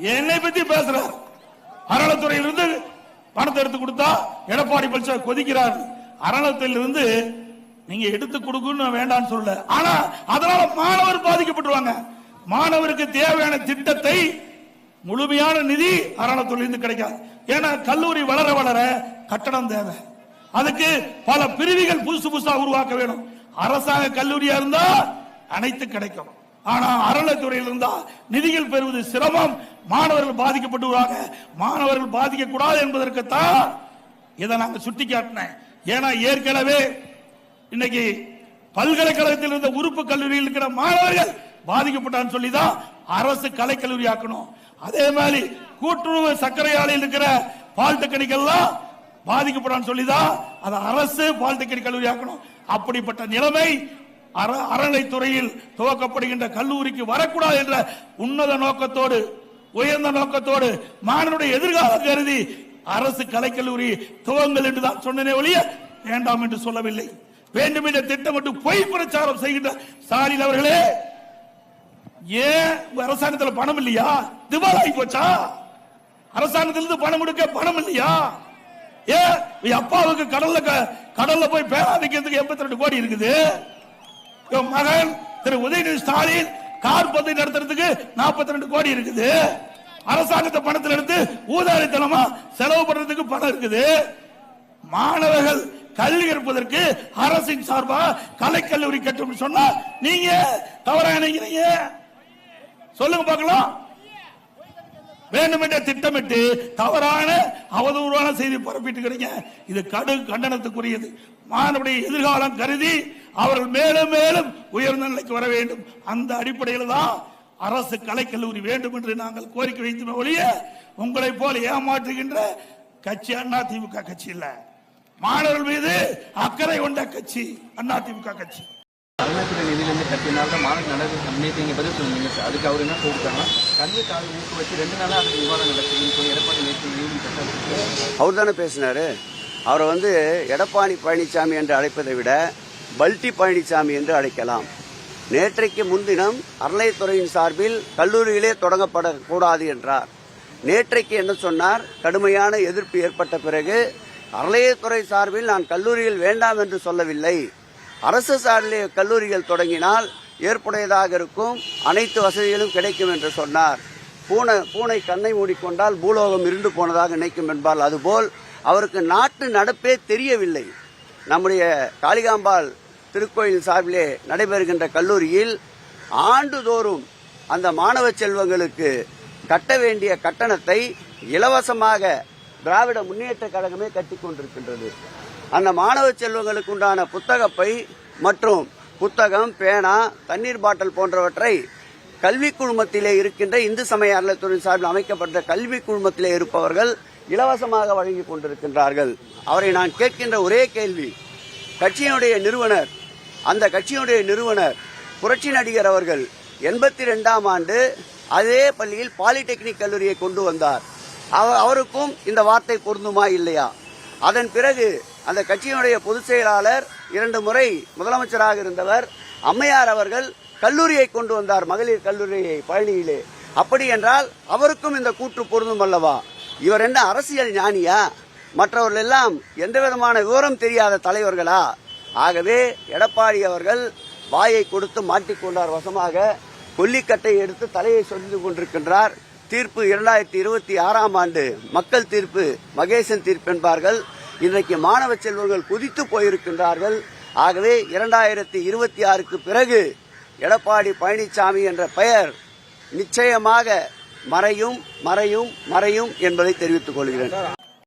என்னை பத்தி பேசுறார் அறநிலைத்துறையிலிருந்து பணத்தை எடுத்து கொடுத்தா எடப்பாடி பழனிசாமி கொதிக்கிறார். அறநிலத்திலிருந்து நீங்க எடுத்து கொடுக்கணும் வேண்டாம்னு சொல்ல ஆனா அதனால மாணவர் பாதிக்கப்பட்டுருவாங்க. மாணவருக்கு தேவையான திட்டத்தை முழுமையான நிதி அறநிலத்துறையிலிருந்து கிடைக்காது. ஏன்னா கல்லூரி வளர வளர கட்டணம் தேவை. அதுக்கு பல பிரிவுகள் புதுசு புதுசா உருவாக்க வேணும். அரசாங்க கல்லூரியா இருந்தா அனைத்து கிடைக்கும். ஆனா அறநிலைத்துறையில் இருந்தா நிதிகள் பெறுவது சிரமம். மாணவர்கள் பாதிக்கப்படுவாங்க மாணவர்கள் பாதிக்க கூடாது என்பதற்குத்தான் இதை நாங்கள் சுட்டி காட்டினேன் ஏன்னா ஏற்கனவே இன்னைக்கு பல்கலைக்கழகத்தில் இருந்த உறுப்பு கல்லூரியில் இருக்கிற மாணவர்கள் பாதிக்கப்பட்டான்னு சொல்லி தான் அரசு கலைக்கல்லூரி ஆக்கணும். அதே மாதிரி கூட்டுறவு சர்க்கரை ஆலையில் இருக்கிற பாலிடெக்னிக் எல்லாம் பாதிக்கப்படான்னு சொல்லி தான் அதை அரசு பாலிடெக்னிக் கல்லூரி ஆக்கணும். அப்படிப்பட்ட நிலைமை அறநிலைத்துறையில் துவக்கப்படுகின்ற கல்லூரிக்கு வரக்கூடாது என்ற உன்னத நோக்கத்தோடு உயர்ந்த நோக்கத்தோடு மாணவனுடைய எதிர்காலம் கருதி அரசு கலைக்கல்லூரி துவங்கள் என்று தான் சொன்னனே ஒழிய வேண்டாம் என்று சொல்லவில்லை. வேண்டும் என்ற திட்டமிட்டு பொய் பிரச்சாரம் செய்கின்ற ஸ்டாலின் அவர்களே ஏன் அரசாங்கத்தில் பணம் இல்லையா? திவாலாகி போச்சா? அரசாங்கத்திலிருந்து பணம் கொடுக்க பணம் இல்லையா? ஏன்? உன் அப்பாவுக்கு கடல்ல க- கடல்ல போய் பேரா வைக்கிறதுக்கு எண்பத்தி ரெண்டு கோடி இருக்குது. மகன் திரு உதயநிதி ஸ்டாலின் கார் பந்து நடத்துறதுக்கு 42 ரெண்டு கோடி இருக்குது. அரசாங்கத்தை பணத்தில் எடுத்து ஊதாரித்தனமா செலவு பண்றதுக்கு பணம் இருக்குது. மாணவர்கள் கல்வி கற்பதற்கு அரசின் சார்பா கலைக்கல்லூரி கட்டும் சொன்னா நீங்க தவறா நினைக்கிறீங்க? சொல்லுங்க பார்க்கலாம். வேண்டுமென்ற திட்டமிட்டு தவறான அவதூறான செய்தி பரப்பிட்டு இருக்கிறீங்க. இது கடு கண்டனத்துக்குரியது. மாணவனுடைய எதிர்காலம் கருதி அவர்கள் மேலும் மேலும் உயர்ந்த நிலைக்கு வர வேண்டும். அந்த அடிப்படையில் தான் அரசு கலைக்கல்லூரி வேண்டும் என்று நாங்கள் கோரிக்கை வைத்துமே ஒழிய உங்களை போல ஏமாற்றுகின்ற கட்சி அண்ணா திமுக கட்சி இல்ல. மாணவர்கள் மீது அக்கறை கொண்ட கட்சி அண்ணா திமுக கட்சி. அருணாச்சல நிதியிலிருந்து கட்டினால் தான் நடக்குது நேற்று நீங்க பதில் சொன்னீங்க சார். அதுக்கு அவர் என்ன சொல்லிட்டாங்க கல்வி தாழ்வு ஊக்குவிச்சு ரெண்டு நாளா அதுக்கு விவாதம் நடக்குதுன்னு சொல்லி எடப்பாடி நேற்று அவர் தானே பேசினாரு? அவரை வந்து எடப்பாடி பழனிசாமி என்று அழைப்பதை விட பல்டி பழனிசாமி என்று அழைக்கலாம். நேற்றைக்கு முன்தினம் அறநிலைத்துறையின் சார்பில் கல்லூரிகளே தொடங்கப்படக்கூடாது என்றார். நேற்றைக்கு என்ன சொன்னார்? கடுமையான எதிர்ப்பு ஏற்பட்ட பிறகு அறநிலையத்துறை சார்பில் நான் கல்லூரிகள் வேண்டாம் என்று சொல்லவில்லை. அரசு சார்பிலே கல்லூரிகள் தொடங்கினால் ஏற்புடையதாக இருக்கும் அனைத்து வசதிகளும் கிடைக்கும் என்று சொன்னார். பூனை பூனை கண்ணை மூடிக்கொண்டால் பூலோகம் இருண்டு போனதாக நினைக்கும் என்பால் அதுபோல் அவருக்கு நாட்டு நடப்பே தெரியவில்லை. நம்முடைய காளிகாம்பாள் திருக்கோயில் சார்பிலே நடைபெறுகின்ற கல்லூரியில் ஆண்டுதோறும் அந்த மாணவ செல்வங்களுக்கு கட்ட வேண்டிய கட்டணத்தை இலவசமாக திராவிட முன்னேற்ற கழகமே கட்டி கொண்டிருக்கின்றது. அந்த மாணவ செல்வங்களுக்கு உண்டான புத்தகப்பை மற்றும் புத்தகம் பேனா தண்ணீர் பாட்டில் போன்றவற்றை கல்வி குழுமத்திலே இருக்கின்ற இந்து சமய அறநிலையத்துறை சார்பில் அமைக்கப்பட்ட கல்வி குழுமத்திலே இருப்பவர்கள் இலவசமாக வழங்கிக் கொண்டிருக்கின்றார்கள். அவரை நான் கேட்கின்ற ஒரே கேள்வி கட்சியினுடைய நிறுவனர் அந்த கட்சியினுடைய நிறுவனர் புரட்சி நடிகர் அவர்கள் எண்பத்தி ரெண்டாம் ஆண்டு அதே பள்ளியில் பாலிடெக்னிக் கல்லூரியை கொண்டு வந்தார். அவருக்கும் இந்த வார்த்தை பொருந்துமா இல்லையா? அதன் பிறகு அந்த கட்சியினுடைய பொதுச் செயலாளர் இரண்டு முறை முதலமைச்சராக இருந்தவர் அம்மையார் அவர்கள் கல்லூரியை கொண்டு வந்தார் மகளிர் கல்லூரியை பழனியிலே. அப்படி என்றால் அவருக்கும் இந்த கூற்று பொருந்தும் அல்லவா? இவர் என்ன அரசியல் ஞானியா? மற்றவர்கள் எல்லாம் எந்த விதமான விவரம் தெரியாத தலைவர்களா? ஆகவே எடப்பாடி அவர்கள் வாயை கொடுத்து மாட்டிக்கொண்டார் வசமாக கொல்லிக்கட்டை எடுத்து தலையை சொரிந்து கொண்டிருக்கின்றார். தீர்ப்பு இரண்டாயிரத்தி இருபத்தி ஆறாம் ஆண்டு மக்கள் தீர்ப்பு மகேசன் தீர்ப்பு என்பார்கள். இன்றைக்கு மாணவ செல்வர்கள் குதித்து போயிருக்கின்றார்கள். ஆகவே இரண்டாயிரத்தி இருபத்தி ஆறுக்கு பிறகு எடப்பாடி பழனிசாமி என்ற பெயர் நிச்சயமாக மறையும் மறையும் மறையும் என்பதை தெரிவித்துக் கொள்கிறேன்.